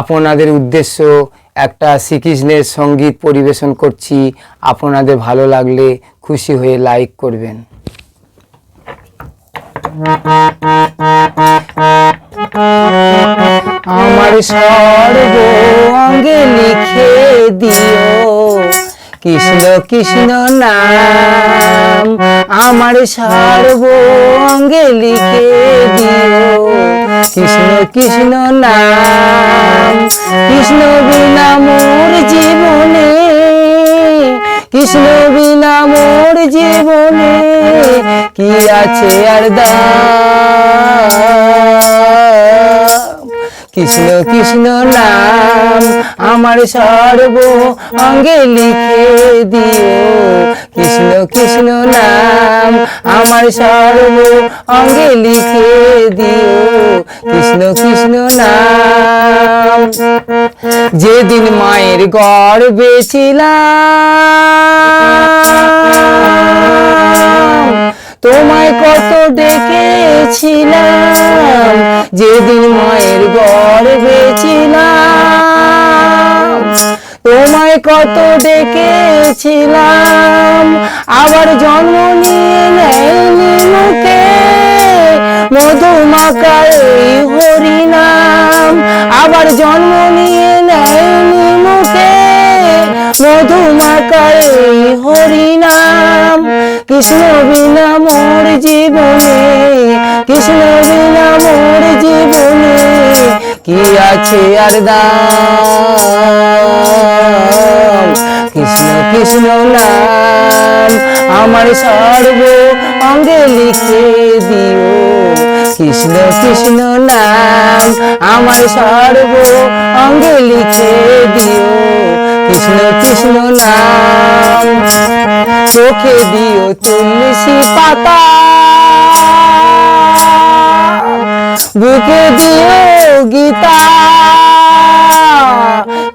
আপনাদের উদ্দেশ্য একটা শ্রীকৃষ্ণের সংগীত পরিবেশন করছি। আপনাদের ভালো লাগলে খুশি হয়ে লাইক করবেন। আমার সর্ব অঙ্গে লিখে দিও। কৃষ্ণ কৃষ্ণ নাম, আমার সর্ব অঙ্গে লিখে কৃষ্ণ কৃষ্ণ নাম, কৃষ্ণ বিনা মোর জীবনে, কৃষ্ণ বিনা মোর জীবনে, কি আছে আর কৃষ্ণ কৃষ্ণ নাম আমার সর্ব অঙ্গে লিখে দিও। কৃষ্ণ কৃষ্ণ নাম আমার সর্ব অঙ্গে লিখে দিও। কৃষ্ণ কৃষ্ণ নাম। যেদিন মায়ের গর্বে ছিলাম, তোমায় কত ডেকেছিলাম যেদিন মায়ের গর্বে ছিলাম, তোমায় কত ডেকেছিলাম এই হরিনাম আবার জন্ম নিয়ে নেয়নি মুখে। মধুমাকা এই হরিনাম কৃষ্ণ বিনা মোর জীবনে, কৃষ্ণ বিনা মোর জীবনে। কি আছে আর দাম? কৃষ্ণ কৃষ্ণ নাম আমার সর্ব অঙ্গে লিখে দিও। কৃষ্ণ কৃষ্ণ নাম আমার সর্ব অঙ্গে লিখে দিও। কৃষ্ণ কৃষ্ণ নাম চোখে দিও তুলসী পাতা। বুকে দিও গীতা।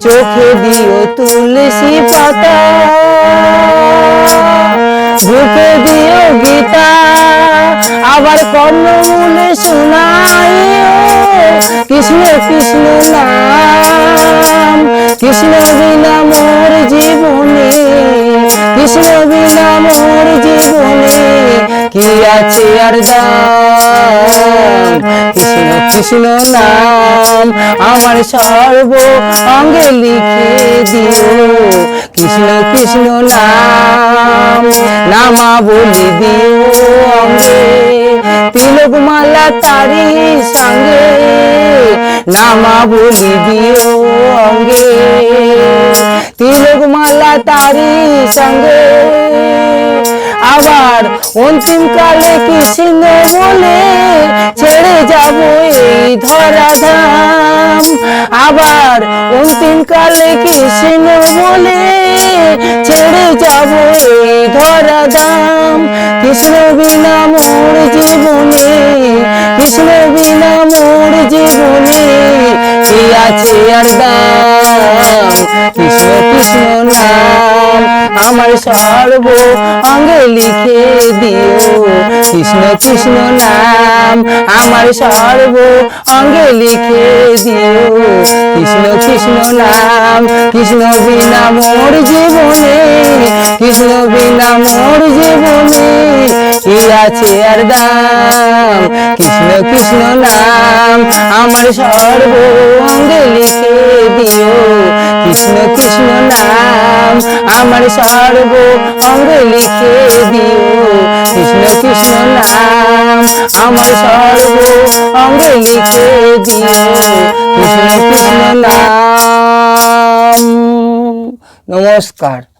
চোখে দিও তুলসী পাতা। আবার কর্ণমূলে শোনাইও কৃষ্ণ কৃষ্ণ নাম। কৃষ্ণ বিনা মোর জীবনে, কৃষ্ণ বিনা মোর জীবনে, কি আছে আর কৃষ্ণ কৃষ্ণ নাম আমার সর্ব অঙ্গে লিখে দিও। কৃষ্ণ কৃষ্ণ নাম নামা বলি দিও অঙ্গে। তিলক মালা তারি সঙ্গে নামা বলি দিও অঙ্গে। তিলক মালা তারি সঙ্গে আবার অন্তিম কালে কৃষ্ণ বলে ছেড়ে যাব এই ধরা ধাম আবার অন্তিম কালে কি কৃষ্ণ বলে ছেড়ে যাব এই ধরা ধাম কৃষ্ণ জীবনে কৃষ্ণ বিনা মোর জীবনে কি আছে আর দাম কৃষ্ণ কৃষ্ণ আমার সর্ব অঙ্গে লিখে দিও। কৃষ্ণ কৃষ্ণ নাম আমার সর্ব অঙ্গে লিখে দিও। কৃষ্ণ কৃষ্ণ নাম, কৃষ্ণ বিনা মোর জীবনে, কৃষ্ণ বিনা মোর জীবনে, কি আছে আর দাম? কৃষ্ণ কৃষ্ণ নাম আমার সর্ব অঙ্গে লিখে দিও। কৃষ্ণ কৃষ্ণ নাম, আমার সর্ব অঙ্গে লিখে দিও। কৃষ্ণ কৃষ্ণ নাম, আমার সর্ব অঙ্গে লিখে দিও। কৃষ্ণ কৃষ্ণ নাম। নমস্কার।